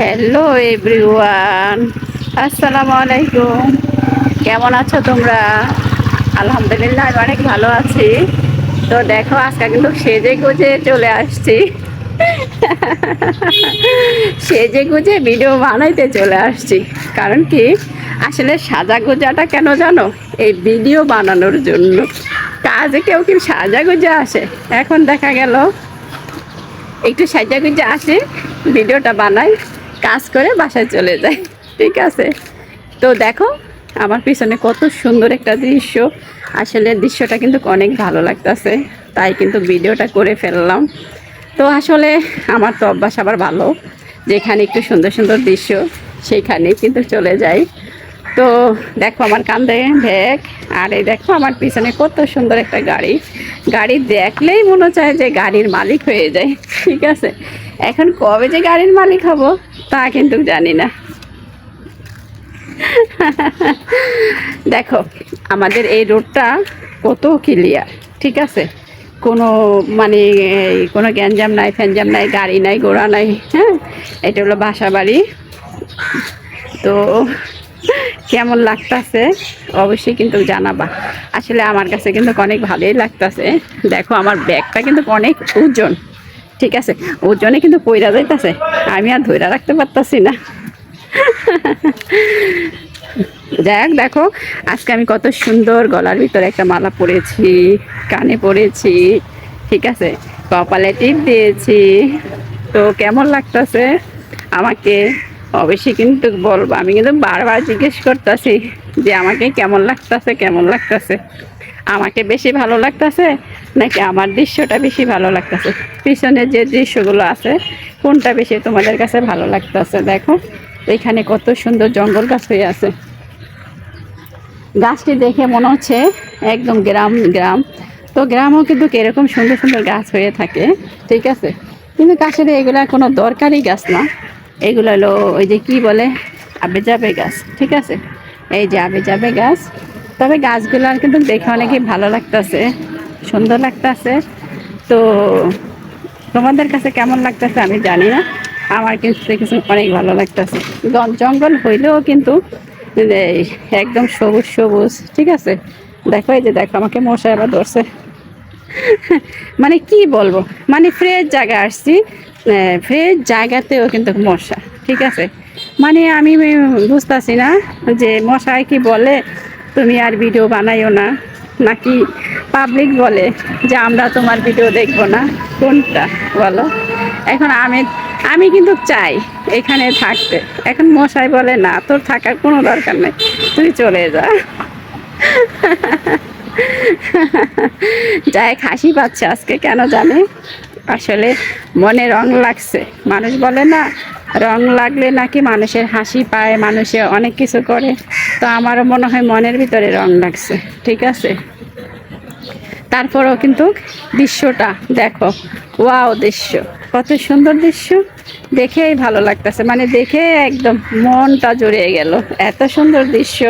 Hello everyone আসসালামু আলাইকুম কেমন আছো তোমরা? আলহামদুলিল্লাহ, আমি অনেক ভালো আছি। তো দেখো, আজকে কিন্তু সেজে গুজে চলে আসছি। সেজে গুজে ভিডিও বানাইতে চলে আসছি। কারণ কি? আসলে সাজা গোজাটা কেন জানো? এই ভিডিও বানানোর জন্য। কাজে কেউ কি সাজা গুজে আসে? এখন দেখা গেল। একটু সাজা গুজে আসে ভিডিওটা বানাই। কাজ করে বাসায় চলে যায়। ঠিক আছে? তো দেখো, আমার পিছনে কত সুন্দর একটা দৃশ্য। আসলে দৃশ্যটা কিন্তু অনেক ভালো লাগতেছে, তাই কিন্তু ভিডিওটা করে ফেললাম। তো আসলে আমার তো অভ্যাস আবার ভালো, যেখানে একটু সুন্দর সুন্দর দৃশ্য সেইখানেই কিন্তু চলে যাই। তো দেখো আমার কান্দে ব্যাগ, আর এই দেখো আমার পিছনে কত সুন্দর একটা গাড়ি। গাড়ি দেখলেই মনে চায় যে গাড়ির মালিক হয়ে যায়, ঠিক আছে? এখন কবে যে গাড়ির মালিক হব তা কিন্তু জানি না। দেখো, আমাদের এই রোডটা কত ক্লিয়ার ঠিক আছে? কোনো মানে কোনো গ্যাঞ্জাম নাই, ফ্যাঞ্জাম নাই, গাড়ি নাই, ঘোড়া নাই হ্যাঁ? এটা হলো বাসা বাড়ি তো কেমন লাগতাছে? অবশ্যই কিন্তু জানাবা। আসলে আমার কাছে কিন্তু অনেক ভালোই লাগতাছে। দেখো, আমার ব্যাগটা কিন্তু অনেক ওজন। ঠিক আছে? ওজনে কিন্তু পইরা যাইতাছে। আমি আর ধইরা রাখতে পারতাছি না। যাক দেখো, আজকে আমি কত সুন্দর গলার ভিতরে একটা মালা পরেছি, কানে পরেছি, ঠিক আছে? কপালে টিপ দিয়েছি। তো কেমন লাগতেছে আমাকে? অবশ্যই কিন্তু বলব। আমি কিন্তু বারবার জিজ্ঞেস করতেছি যে আমাকে কেমন লাগতেছে কেমন লাগতেছে? আমাকে বেশি ভালো লাগতেছে নাকি আমার দৃশ্যটা বেশি ভালো লাগতেছে? পিছনে যে দৃশ্যগুলো আছে, কোনটা বেশি তোমাদের কাছে ভালো লাগতেছে? দেখো, এখানে কত সুন্দর জঙ্গল গাছ হয়ে আছে। গাছটি দেখে মনে হচ্ছে একদম গ্রাম গ্রাম। তো গ্রামও কিন্তু এরকম সুন্দর সুন্দর গাছ হয়ে থাকে, ঠিক আছে? কিন্তু আসলে এগুলো কোনো দরকারি গাছ না। এগুলো হলো ওই যে কি বলে? আবে যাবে গাছ ঠিক আছে? এই যে আবে যাবে গাছ তবে গাছগুলো আর কিন্তু দেখে অনেকই ভালো লাগতেছে, সুন্দর লাগতেছে। তো তোমাদের কাছে কেমন লাগতেছে আমি জানি না। আমার কিন্তু কিছু অনেক ভালো লাগতেছে। জঙ্গল হইলেও কিন্তু একদম সবুজ সবুজ, ঠিক আছে? দেখো, এই যে দেখো, আমাকে মশা এবার ধরছে। মানে কি বলব? মানে ফ্রেশ জায়গা আসছি। ফ্রেশ জায়গাতেও কিন্তু মশা, ঠিক আছে? মানে আমি বুঝতেছি না যে মশায় কি বলে, তুমি আর ভিডিও বানাইও না, নাকি পাবলিক বলে যে আমরা তোমার ভিডিও দেখব না? কোনটা বলো? এখন আমি আমি কিন্তু চাই এখানে থাকতে। এখন মশাই বলে, না, তোর থাকার কোনো দরকার নেই, তুই চলে যা। যাই, হাসি পাচ্ছে আজকে, কেন জানে? আসলে মনে রং লাগছে। মানুষ বলে না, রং লাগলে নাকি মানুষের হাসি পায়, মানুষে অনেক কিছু করে। তো আমারও মনে হয় মনের ভিতরে রং লাগছে, ঠিক আছে? তারপরেও কিন্তু দৃশ্যটা দেখো, ওয়াও দৃশ্য, কত সুন্দর দৃশ্য। দেখেই ভালো লাগতেছে মানে দেখে একদম মনটা জড়িয়ে গেল, এত সুন্দর দৃশ্য।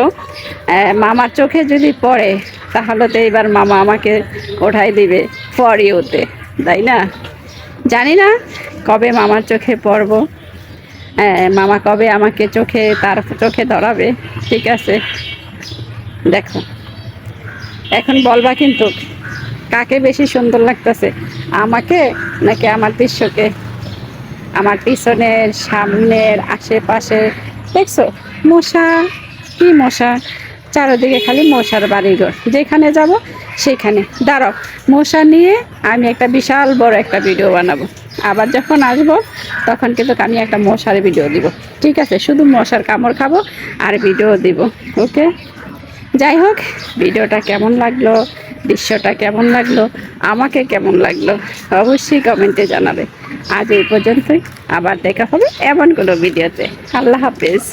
মামার চোখে যদি পড়ে, তাহলে তো এবার মামা আমাকে ওঠাই দিবে ফর ইউতে তাই না? জানি না কবে মামার চোখে পড়ব। মামা কবে আমাকে চোখে, তার চোখে ধরাবে, ঠিক আছে? দেখো, এখন বলবা কিন্তু কাকে বেশি সুন্দর লাগতেছে, আমাকে নাকি আমার দৃশ্যকে আমার পিছনের সামনের আশেপাশে দেখছ? মশা, কি মশা? চারিদিকে খালি মশার বাড়িঘর যেখানে যাব, সেখানে। দাঁড়াও, মশা নিয়ে আমি একটা বিশাল বড় একটা ভিডিও বানাবো। আবার যখন আসব, তখন কিন্তু আমি একটা মশার ভিডিও দিব। ঠিক আছে? শুধু মশার কামড় খাব আর ভিডিও দিব, ওকে? যাই হোক, ভিডিওটা কেমন লাগল? দৃশ্যটা কেমন লাগল? আমাকে কেমন লাগল? অবশ্যই কমেন্টে জানাবে। আজ এই পর্যন্তই। আবার দেখা হবে এমন কোনো ভিডিওতে আল্লাহ হাফেজ।